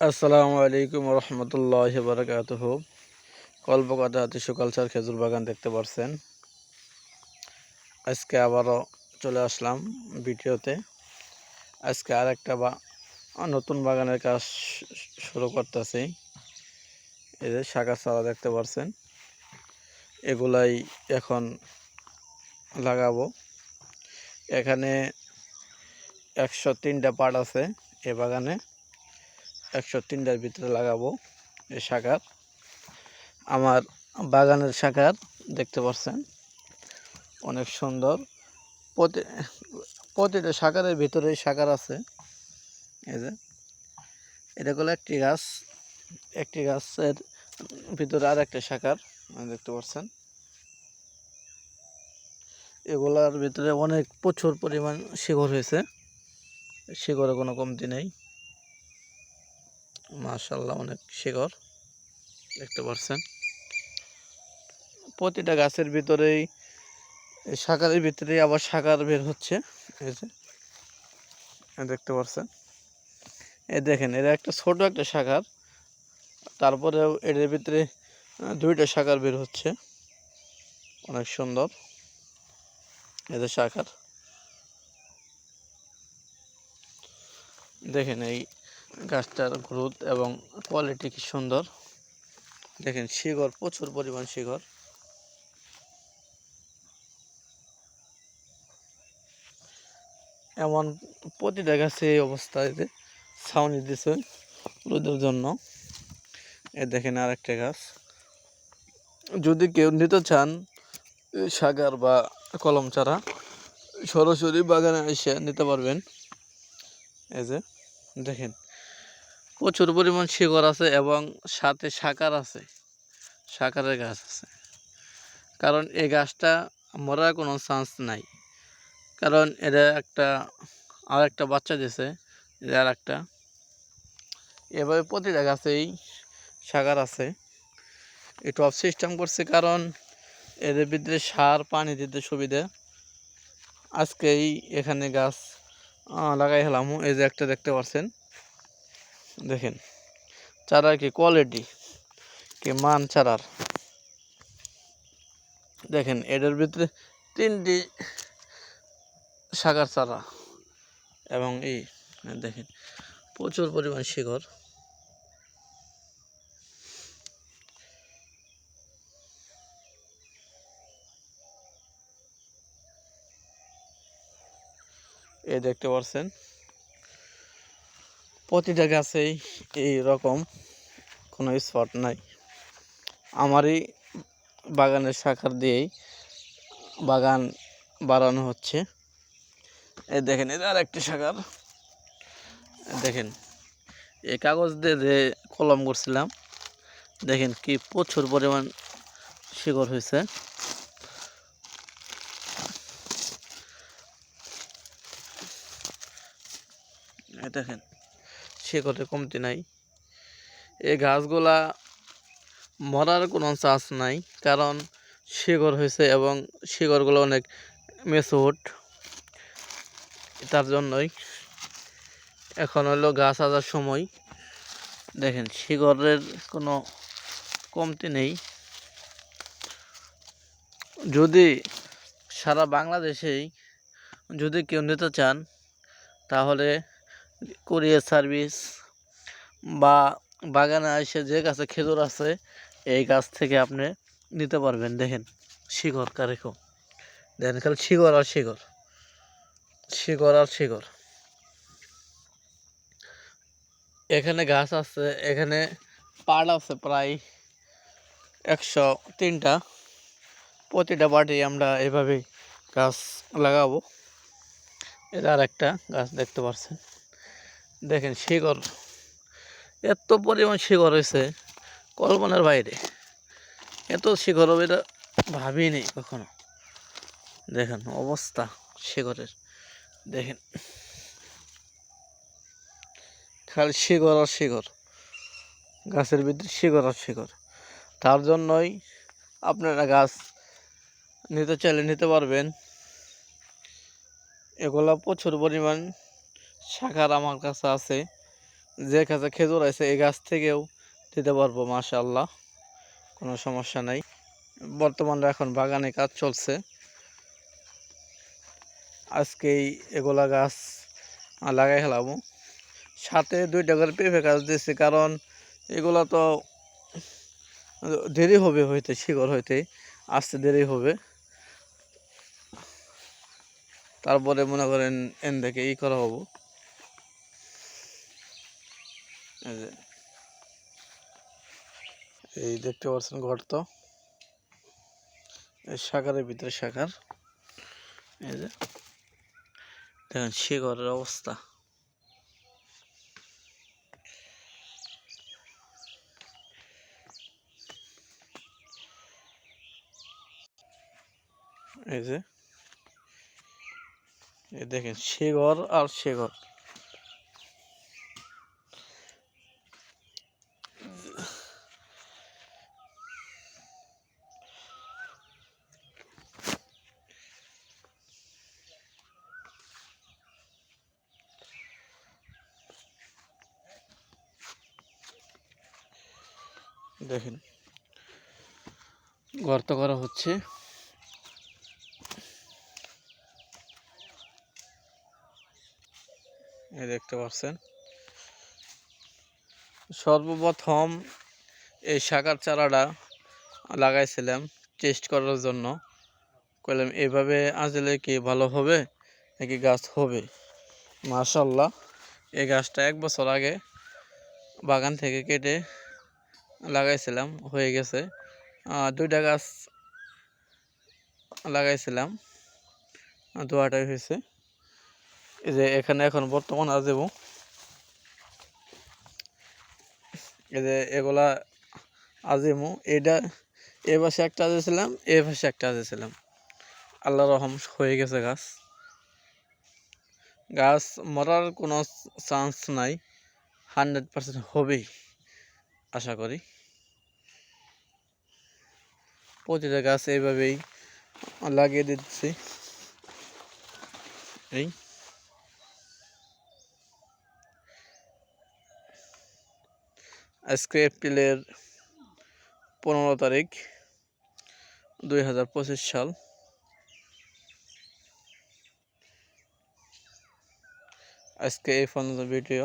আসসালামু আলাইকুম রহমতুল্লাহ বারকাতুহ কল্পকাতা tissue culture খেজুর বাগান দেখতে পারছেন। আজকে আবারও চলে আসলাম ভিডিওতে। আজকে আর একটা বা নতুন বাগানের কাজ শুরু করতেছি। এই যে শাখা চারা দেখতে পারছেন। এগুলাই এখন লাগাবো। এখানে একশো তিনটা পাট আছে এ বাগানে। একশো তিনটার ভিতরে লাগাবো এই শাখার। আমার বাগানের শাখার দেখতে পাচ্ছেন, অনেক সুন্দর। প্রতি, প্রতিটা শাখারের ভিতরে শাখার আছে। এই যে, এটা হলো একটি গাছ, একটি গাছের ভিতরে আর একটা শাখার দেখতে পাচ্ছেন। এগুলার ভিতরে অনেক প্রচুর পরিমাণ শিকড় হয়েছে। শিকড়ে কোনো কমতি নেই। মাশাল্লাহ অনেক শিকড়। দেখতে পাচ্ছেন প্রতিটা গাছের ভিতরেই শাখারের ভিতরেই আবার শাখার বের হচ্ছে। এই যে দেখতে পাচ্ছেন এ দেখেন এটা একটা ছোট একটা শাখার তারপরেও এটার ভিতরে দুইটা শাখার বের হচ্ছে। অনেক সুন্দর। এদের শাখার। দেখেন এই গাছটার গ্রোথ এবং কোয়ালিটি কি সুন্দর। দেখেন শিকড়, প্রচুর পরিমাণ শিকড়। এমন প্রতিটা গাছে এই অবস্থায় ছাউনি দিছে রোদের জন্য। এ দেখেন আরেকটা গাছ। যদি কেউ নিতে চান সাগার বা কলম চারা সরাসরি বাগানে এসে নিতে পারবেন। এই যে দেখেন প্রচুর পরিমাণ শিকড় আছে এবং সাথে শাকার আছে। শাকারের গাছ আছে। কারণ এই গাছটা মরার কোনো চান্স নাই। কারণ এটা একটা আর একটা বাচ্চা এটা আর একটা এভাবে প্রতিটা গাছেই শাকার আছে। একটু অফ সিস্টেম করছে কারণ এদের ভিতরে সার, পানি দিতে সুবিধা। আজকেই এখানে গাছ লাগাই হলাম। এই যে একটা দেখতে পাচ্ছেন দেখেন, চারার কি কোয়ালিটি কি মান চারার? দেখেন, এটার ভিতরে তিনটি শাখার চারা এবং এই, দেখেন, প্রচুর পরিমাণ শিকড়। এ দেখতে পাচ্ছেন প্রতিটা গাছেই এই রকম কোনো স্পট নাই। আমারই বাগানের শাখার দিয়েই বাগান বাড়ানো হচ্ছে। এই দেখেন এটা আর একটি শাখার। দেখেন এই কাগজ দিয়ে যে কলম করছিলাম, দেখেন কি প্রচুর পরিমাণ শিকড় হয়েছে। এই দেখেন শিকড়ে কমতি নাই। এই গাছগুলা মরার কোনো চান্স নাই, কারণ শিকড় হয়েছে এবং শিকড়গুলো অনেক মেসুট তার জন্যই এখন হলো গাছ আসার সময়। দেখেন, শিকড়ের কোনো কমতি নেই। যদি সারা বাংলাদেশেই যদি কেউ নিতে চান, তাহলে কুরিয়ার সার্ভিস বা বাগানে এসে যে গাছে খেজুর আছে, এই গাছ থেকে আপনি নিতে পারবেন। দেখেন, শিকড় কারেকম দেখেন, খালি শিকড় আর শিকড়। শিকড় আর শিকড়। এখানে গাছ আছে, এখানে পাট আছে প্রায় একশো তিনটা। প্রতিটা পাটে আমরা এভাবেই গাছ লাগাবো। এটা আর একটা গাছ দেখতে পাচ্ছেন দেখেন শিকড়, এত পরিমাণ শিকড় হয়েছে কল্পনার বাইরে। এত শিকড় হবে এটা ভাবিনি কখনো। দেখেন অবস্থা শিকড়ের, দেখেন। খালি শিকড় আর শিকড়, গাছের ভিতরে শিকড় আর শিকড়। তার জন্যই আপনারা গাছ নিতে চাইলে নিতে পারবেন। এগুলা প্রচুর পরিমাণ শাখার আমার কাছে আছে। যে গাছে খেজুর আছে, এই গাছ থেকেও দিতে পারব, মাশাআল্লাহ। কোনো সমস্যা নাই। বর্তমানে এখন বাগানে কাজ চলছে। আজকেই এগুলা গাছ লাগাই ফেলাবো। সাথে দুইটা করে পেঁপে গাছ দিয়েছি, কারণ এগুলা তো দেরি হবে হইতে, শিকড় হইতে, আসতে দেরি হবে। তারপরে মনে করেন এন থেকে ই করা হব। এই এই দেখতে পাচ্ছেন গর্ত। এই শাখারের ভিতরে শাখার। এই যে, দেখেন শিকড়ের অবস্থা। এই যে, এই দেখেন শিকড় আর শিকড় দেখেন। গর্ত করা হচ্ছে। দেখতে পাচ্ছেন। সর্বপ্রথম এই শাকার চারাটা লাগাইছিলাম টেস্ট করার জন্য। কইলাম এভাবে আসলে কি ভালো হবে নাকি গাছ হবে? মাশাল্লাহ এই গাছটা এক বছর আগে বাগান থেকে কেটে লাগাইছিলাম, হয়ে গেছে। দুইটা গাছ লাগাইছিলাম। দুয়াটাই হয়েছে। এই যে এখানে এখন বর্তমান আজেবো এই যে এগুলা আজিমু এটা এ পাশে একটা আজিয়েছিলাম এ পাশে একটা আজিয়েছিলাম আল্লাহ রহম হয়ে গেছে গাছ। গাছ মরার কোনো চান্স নাই। হান্ড্রেড পার্সেন্ট হবেই। আশা করি। প্রতিটা গাছ এইভাবেই লাগিয়ে দিচ্ছি। এই। আজকে এপ্রিলের পনেরো তারিখ, দুই হাজার পঁচিশ সাল। আজকে এই পর্যন্ত ভিডিও